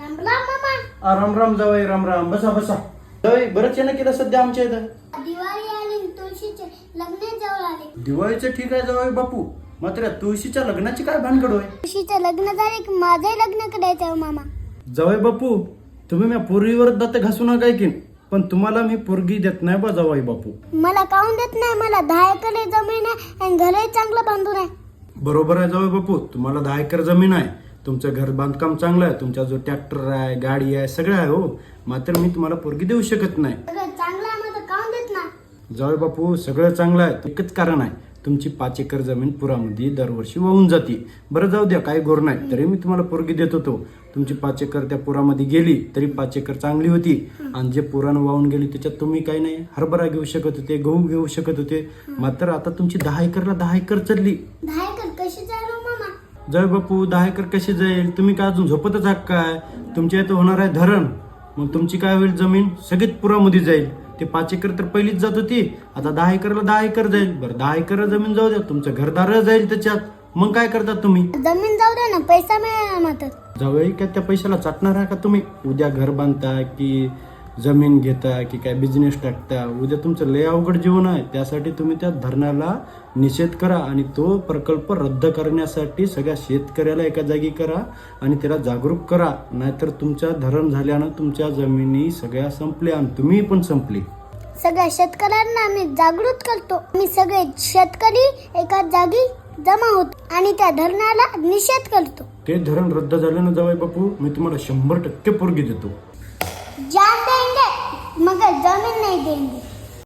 राम राम मामा. आ, राम राम जावई राम राम. बसा बसा. जावई बरंच येणं केलं सध्या आमच्या इथं. दिवाळी आली आणि तुळशीचे लग्न जवळ आले. दिवाळीचं ठीक आहे जावई बापू. मात्र तुळशीच्या लग्नाची काय भानगड होय? तुळशीचं लग्न झाले की माझंही लग्न करायचं आहे मामा. जावई बापू तुम्ही मी पोरीवर दात घासू नका की पण तुम्हाला मी पोरगी देत नाही बा जावई बापू. मला काऊन देत नाही? मला दहा एकर जमीन आहे आणि घरही चांगलं बांधून आहे. बरोबर आहे जावई बापू. तुम्हाला दहा एकर जमीन आहे. तुमचं घर बांधकाम चांगलं आहे तुमचा जो ट्रॅक्टर आहे गाडी आहे सगळं आहे हो. मात्र मी तुम्हाला पोरगी देऊ शकत नाही. सगळं चांगलं आहे मग काऊन देत ना जावई बापू सगळं चांगलं आहे. एकच कारण आहे तुमची पाच एकर जमीन पुरामध्ये दरवर्षी वाहून जाते. बरं जाऊ द्या काही गोर नाही. तरी मी तुम्हाला पोरगी देत होतो. तुमची पाच एकर त्या पुरामध्ये गेली तरी पाच एकर चांगली होती. आणि जे पुरानं वाहून गेली त्याच्यात तुम्ही काही नाही. हरभरा घेऊ शकत होते गहू घेऊ शकत होते. मात्र आता तुमची दहा एकरला दहा एकर चालली दहा एकर कशी जाईल मामा? जय बापू दहा एकर कशी जाईल? तुम्ही काय अजून झोपतच आहात काय? तुमच्या इथं होणार आहे धरण. मग तुमची काय होईल जमीन? सगळीच पुरामध्ये जाईल. ते पाच एकर तर पहिलीच जात होती. आता दहा एकरला दहा एकर जाईल. बरं दहा एकर जमीन जाऊ द्या. तुमचं घरदार जाईल त्याच्यात. मग काय करता तुम्ही? जमीन जाऊ दे ना. पैसा मिळेल जावई काय त्या पैशाला चाटणार आहे का तुम्ही? उद्या घर बांधता की जमीन घेता की काय बिझनेस टाकता उद्या तुमचं लय अवघड जीवन आहे. त्यासाठी तुम्ही त्या धरणाला निषेध करा आणि तो प्रकल्प रद्द करण्यासाठी सगळ्या शेतकऱ्याला एका जागी करा आणि त्याला जागरूक करा. नाहीतर तुमच्या धरण झाल्यानं तुमच्या जमिनी सगळ्या संपल्या आणि तुम्ही पण संपली. सगळ्या शेतकऱ्यांना आम्ही जागृत करतो. आम्ही सगळे शेतकरी एका जागी जमा होतो आणि त्या धरणाला निषेध करतो. ते धरण रद्द झाल्यानं जावई बापू मी तुम्हाला शंभर टक्के पोरगी देतो. देंगे मगर जमीन नहीं देंगे